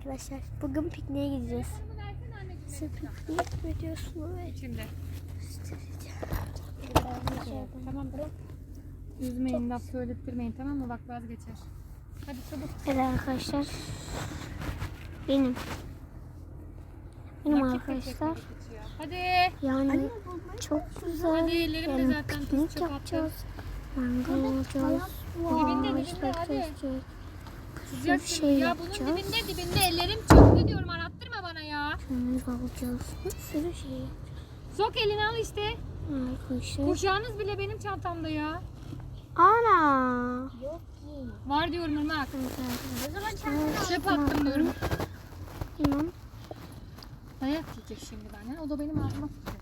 arkadaşlar. Bugün pikniğe gideceğiz. Siz piknik mi diyorsunuz? Şey Tamam bırak. Üzmeyin laf söylettirmeyin tamam mı? Bak vazgeçer. Hadi çabuk. Evet arkadaşlar. Benim. Benim arkadaşlar. Hadi. Yani çok güzel. Hadi ellerim de Yani zaten piknik yapacağız. Mangal olacağız. Dibinde, dibinde, hadi. keseceğiz. Sıcak şey şey ya yapacağız. bunun dibinde dibinde ellerim çöktü diyorum arattırma bana ya. Kömür alacağız. Bir sürü şey. Sok elini al işte. Arkadaşlar. Kuşağınız bile benim çantamda ya. Ana. Var diyorum Irmak. Evet arkadaşlar. Çöp attım diyorum. İnan. Dayak yiyecek şimdi benden. O da benim ağzıma tutacak.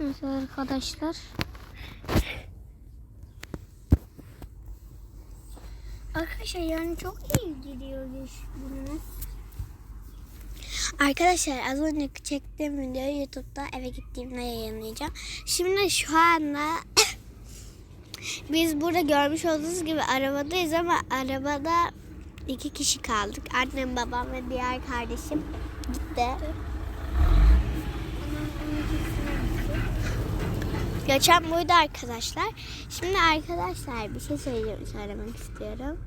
Evet arkadaşlar. Arkadaşlar yani çok iyi gidiyor iş günümüz. Arkadaşlar az önce çektiğim videoyu YouTube'da eve gittiğimde yayınlayacağım. Şimdi şu anda biz burada görmüş olduğunuz gibi arabadayız ama arabada iki kişi kaldık. Annem, babam ve diğer kardeşim gitti. Geçen buydu arkadaşlar. Şimdi arkadaşlar bir şey söyleyeceğim, söylemek istiyorum.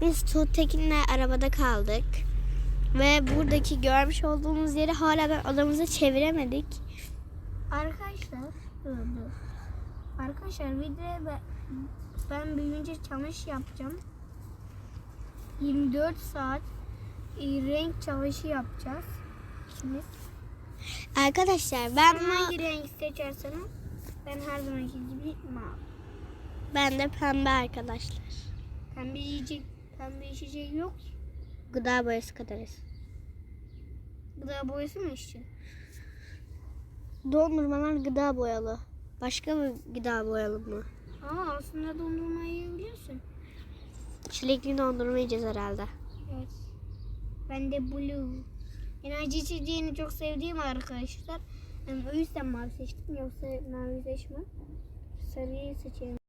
Biz Tuğtekin'le arabada kaldık. Ve buradaki görmüş olduğumuz yeri hala odamıza çeviremedik. Arkadaşlar. Arkadaşlar videoya ben, ben büyüyünce challenge yapacağım. 24 saat e, renk çalışı yapacağız. İkimiz. Arkadaşlar ben hangi renk seçerseniz ben her zamanki gibi mavi. Ben de pembe arkadaşlar. Pembe yiyecek, pembe içecek yok. Gıda boyası kadarız. Gıda boyası mı içeceksin? Dondurmalar gıda boyalı. Başka bir gıda boyalı mı? Ama aslında dondurma yiyebiliyorsun. Çilekli dondurma yiyeceğiz herhalde. Evet. Ben de blue. Enerji içeceğini çok sevdiğim arkadaşlar. Yani o yüzden mavi seçtim. Yoksa mavi seçmem. Sarıyı seçerim.